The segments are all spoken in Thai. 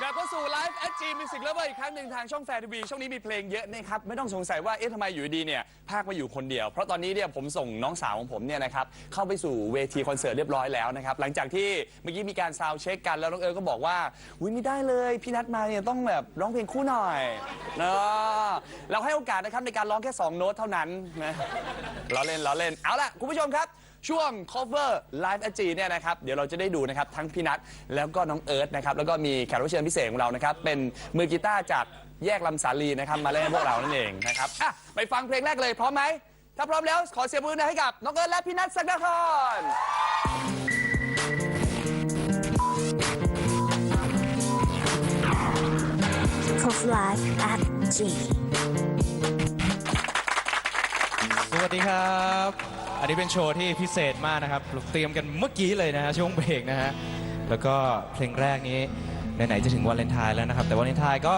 กลับเข้าสู่ไลฟ์ SG Music Lover อีกครั้งหนึ่งทางช่องแฟร์ทีวีช่วงนี้มีเพลงเยอะนะครับ ไม่ต้องสงสัยว่า เอ๊ะทำไมอยู่ดีเนี่ย ภาคมาอยู่คนเดียว เพราะตอนนี้เนี่ยผมส่งน้องสาวของผมเนี่ยนะครับ เข้าไปสู่เวทีคอนเสิร์ตเรียบร้อยแล้วนะครับ หลังจากที่เมื่อกี้มีการซาวเช็คกันแล้วน้องเอิร์ก็บอกว่าอุ้ยไม่ได้เลย พี่นัดมาเนี่ยต้องแบบร้องเพลงคู่หน่อยเนาะเราให้โอกาสนะครับในการร้องแค่2โน้ตเท่านั้นนะเราเล่นเราเล่นเอาล่ะคุณผู้ชมครับ ช่วง cover live at G เนี่ยนะครับ เดี๋ยวเราจะได้ดูนะครับทั้งพี่นัทแล้วก็น้องเอิร์ธนะครับ แล้วก็มีแขกรับเชิญพิเศษของเรานะครับ เป็นมือกีตาร์จากแยกลำสาลีนะครับ มาเล่นให้พวกเรานั่นเองนะครับอะไปฟังเพลงแรกเลยพร้อมไหม ถ้าพร้อมแล้วขอเสียงปรบมือหน่อยให้กับน้องเอิร์ธและพี่นัทสักดาคอน Cough Live at G. สวัสดีครับ อันนี้เป็นโชว์ที่พิเศษมากนะครับเราเตรียมกันเมื่อกี้เลยนะฮะช่วงเบรกนะฮะแล้วก็เพลงแรกนี้ไหนๆจะถึงวันเลนไทน์แล้วนะครับ แต่วันเลนไทน์ก็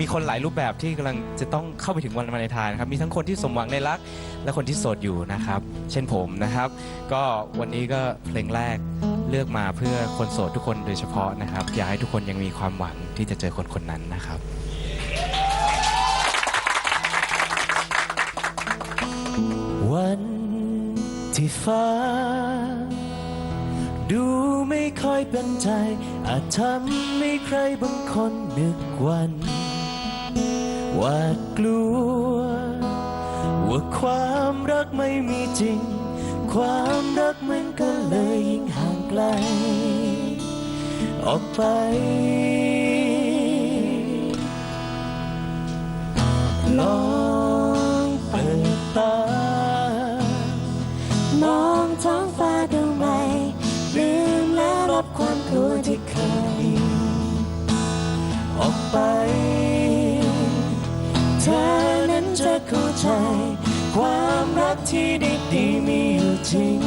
มีคนหลายรูปแบบที่กำลังจะต้องเข้าไปถึงวันวาเลนไทน์นะครับมีทั้งคนที่สมหวังในรัก และคนที่โสดอยู่นะครับ เช่นผมนะครับ ก็วันนี้ก็เพลงแรกเลือกมาเพื่อคนโสดทุกคนโดยเฉพาะนะครับ อยากให้ทุกคนยังมีความหวังที่จะเจอคนคนนั้นนะครับ ที่ฟ้า ดูไม่ค่อยเป็นใจ อาจทำให้ใครบางคนนึกวันหวาดกลัว ว่าความรักไม่มีจริง ความรักมันก็เลยยิ่งห่างไกล ออกไปลอง จะเข้าใจ ความรักที่ดีๆมีอยู่จริง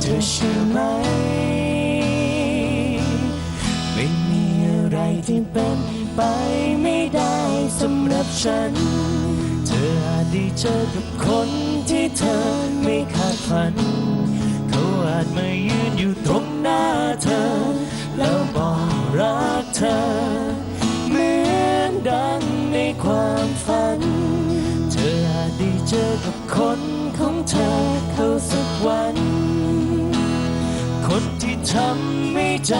เธอเชื่อไหม ไม่มีอะไรที่เป็นไปไม่ได้สำหรับฉัน เธออาจได้เจอกับคนที่เธอไม่คาดฝัน เขาอาจมายืนอยู่ตรงหน้า กับคนของเธอเขาสักวัน คนที่ทำให้ใจ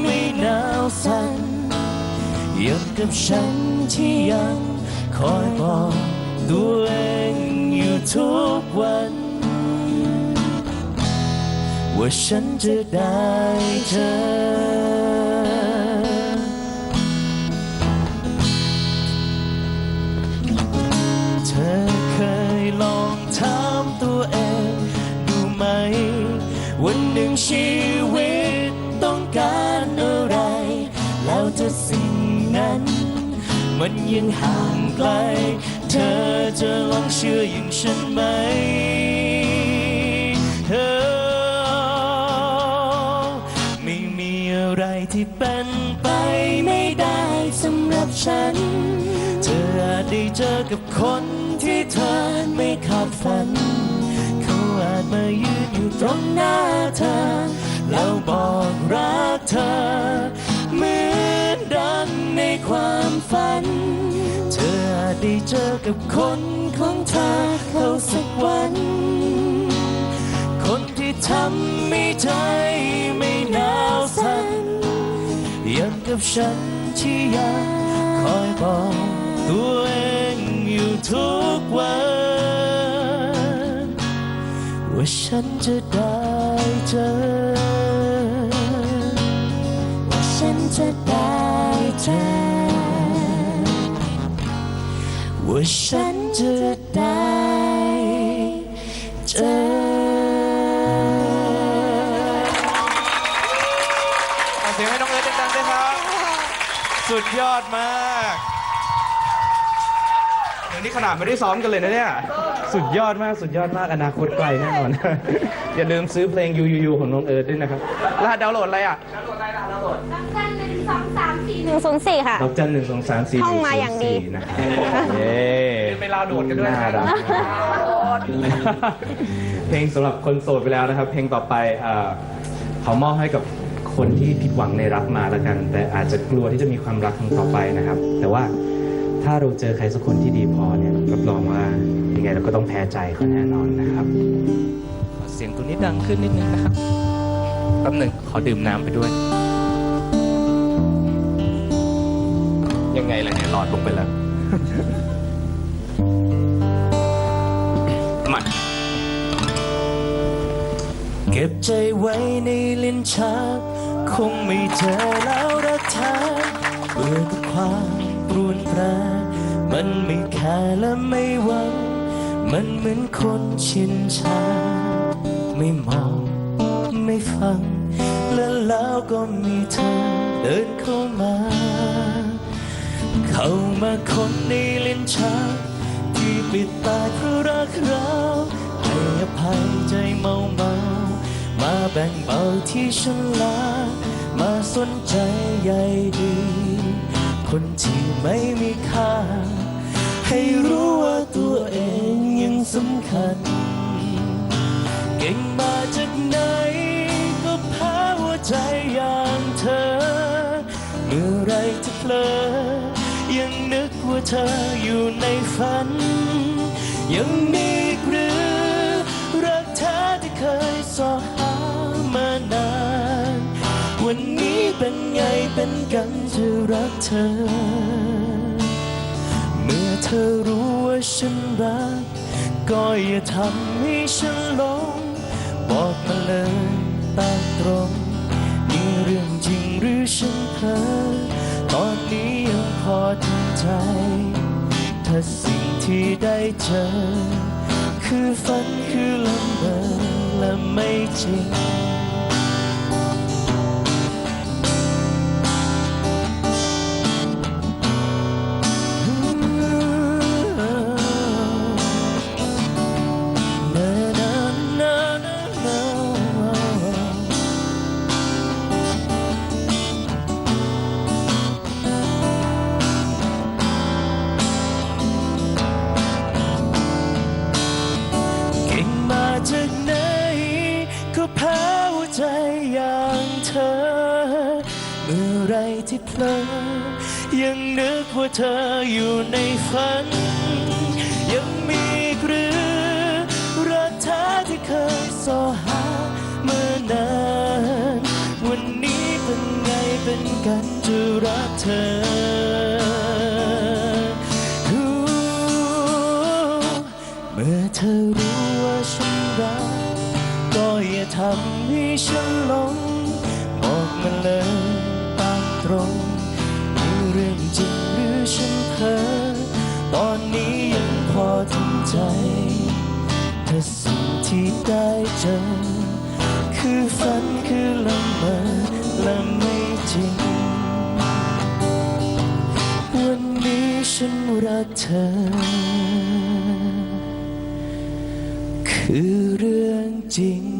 ไม่หนาวสั่นยังกับฉันที่ยังคอยบอกตัวเองอยู่ทุกวัน ว่าฉันจะได้เจอ วันหนึ่งชีวิตต้องการอะไร แล้วจะสิ่งนั้น มันยังห่างไกล เธอจะลองเชื่ออย่างฉันไหมเธอไม่มีอะไรที่เป็นไปไม่ได้สำหรับฉัน เธอได้เจอกับคนที่เธอไม่คาดฝัน ตรงหน้าเธอ แล้วบอกรักเธอ เหมือนดังในความฝัน เธออาจได้เจอกับคนของเธอเขาสักวัน คนที่ทำให้ใจไม่หนาวสั่นยังกับฉันที่ยังคอยบอกตัวเองอยู่ทุกวัน ว่าฉันจะได้เจอ ว่าฉันจะได้เจอ ว่าฉันจะได้เจอ ขอเสียงให้น้องเอิร์ธดังๆด้วยครับ สุดยอดมากเดี๋ยวนี้ขนาดไม่ได้ซ้อมกันเลยนะเนี่ย สุดยอดมากสุดยอดมากอนาคตไกลแน่นอน อย่าลืมซื้อเพลง U U U ของน้องเอิร์ธด้วยนะครับรหัสดาวน์โหลดอะไรอะจันหนึ่งสองสามสี่หนึ่งศูนย์สี่ค่ะ ดอกจันหนึ่งสองสามสี่ท่องมาอย่างดี นะครับเย้ไปลาวโดดกันด้วยน่ารักเพลงสำหรับคนโสดไปแล้วนะครับ เพลงต่อไปเอ่อขอมอบให้กับคคนที่ผิดหวังในรักมาแล้วกัน แต่อาจจะกลัวที่จะมีความรักครั้งต่อไปนะครับ แต่ว่า ถ้าเราเจอใครสักคนที่ดีพอเนี่ยรับรองว่ายังไงเราก็ต้องแพ้ใจเขาแน่นอนนะครับขอเสียงตัวนี้ดังขึ้นนิดนึงนะครับแป๊บหนึ่งขอดื่มน้ำไปด้วย ยังไงล่ะเนี่ยหลอดลงไปแล้วมาเก็บใจไว้ในลิ้นชัก คงไม่เจอแล้วรักแท้เบื่อกับความป รวนแปรมันไม่แคร์และไม่หวัง มันเหมือนคนชินชา ไม่มอง ไม่ฟัง และแล้วก็มีเธอเดินเข้ามา เข้ามาคนในลิ้นชักที่ปิดตาเพราะรักเราให้อภัยใจเมาเมามาแบ่งเบาที่ฉันลามาสนใจใยดี คนที่ไม่มีค่า ให้รู้ว่าตัวเองยังสำคัญ เก่งมาจากไหน ก็แพ้หัวใจอย่างเธอ เมื่อไรจะเพลอ ยังนึกว่าเธออยู่ในฝัน ยังมี นกันจะรักเธอ เมื่อเธอรู้ว่าฉันรัก ก็อย่าทำให้ฉันหลง บอกมาเลยตามตรงนี่เรื่องจริงหรือฉันเพ้อตอนนี้ยังพอทำใจ ถ้าสิ่งที่ได้เจอ คือฝันคือละเมอและไม่จริง เมื่อไรที่เพลอยังนึกว่าเธออยู่ในฝัน ยังมีกหรือรักเธอที่เคยสอหาเมื่อนาน วันนี้เป็นไงเป็นกันจะรักเธอเมื่อเธอรู้ว่าฉันรักก็อย่าทำให้ฉัน เรื่องจริงหรือฉันเพ้อตอนนี้ยังพอทำใจถ้าสิ่งที่ได้เจอ คือฝันคือละเมอและไม่จริง วันนี้ฉันรักเธอ คือเรื่องจริง